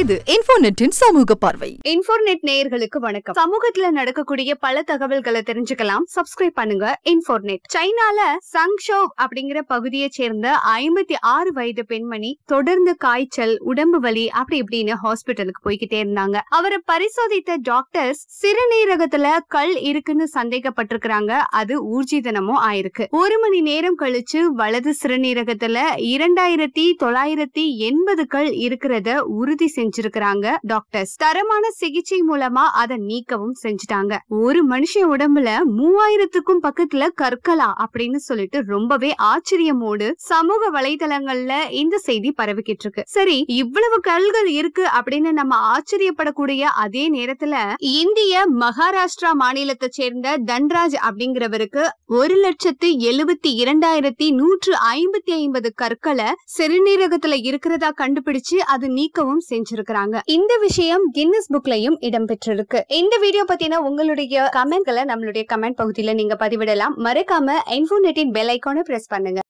இது இன்ஃபோநெட்டின் சமூக பார்வை. இன்ஃபோர்நெட் நேயர்களுக்கு வணக்கம். சமூகத்துல நடக்கக்கூடிய பல தகவல்களை தெரிஞ்சுக்கலாம். சப்ஸ்கிரைப் பண்ணுங்க இன்ஃபோர்நெட் சைனால சங்ஷோ அப்படிங்கிற பகுதியை சேர்ந்த ஐம்பத்தி ஆறு வயது பெண்மணி தொடர்ந்து காய்ச்சல் உடம்பு வலி அப்படி இப்படின்னு ஹாஸ்பிட்டலுக்கு போய்கிட்டே இருந்தாங்க. அவரை பரிசோதித்த டாக்டர்ஸ் சிறுநீரகத்துல கல் இருக்குன்னு சந்தேகப்பட்டிருக்கிறாங்க. அது ஊர்ஜிதனமும் ஆயிருக்கு. ஒரு மணி நேரம் கழிச்சு வலது சிறுநீரகத்துல இரண்டாயிரத்தி தொள்ளாயிரத்தி எண்பது கல் இருக்கிறத உறுதி செஞ்சிருக்கிறாங்க டாக்டர்ஸ் தரமான சிகிச்சை மூலமா அதை நீக்கவும் செஞ்சுட்டாங்க. ஒரு மனுஷன் உடம்புல மூவாயிரத்துக்கும் பக்கத்துல கற்களா அப்படின்னு சொல்லிட்டு ரொம்பவே ஆச்சரியமோடு சமூக வலைதளங்கள்ல இந்த செய்தி பரவிக்கிட்டு இருக்கு சரி இவ்வளவு கல்கள் இருக்கு அப்படின்னு நம்ம ஆச்சரியப்படக்கூடிய அதே நேரத்துல இந்திய மகாராஷ்டிரா மாநிலத்தை சேர்ந்த தன்ராஜ் அப்படிங்கிறவருக்கு ஒரு லட்சத்து எழுபத்தி இரண்டாயிரத்தி நூற்று ஐம்பத்தி ஐம்பது கற்களை சிறுநீரகத்துல இருக்கிறதா கண்டுபிடிச்சு அது நீக்கவும் செஞ்சு செஞ்சிருக்கிறாங்க இந்த விஷயம் கின்னஸ் புக்லயும் இடம்பெற்றிருக்கு. இந்த வீடியோ பத்தின உங்களுடைய கமெண்ட்களை நம்மளுடைய கமெண்ட் பகுதியில நீங்க பதிவிடலாம். மறக்காம இன்ஃபோநெட்டின் பெல் ஐக்கானை பிரஸ் பண்ணுங்க.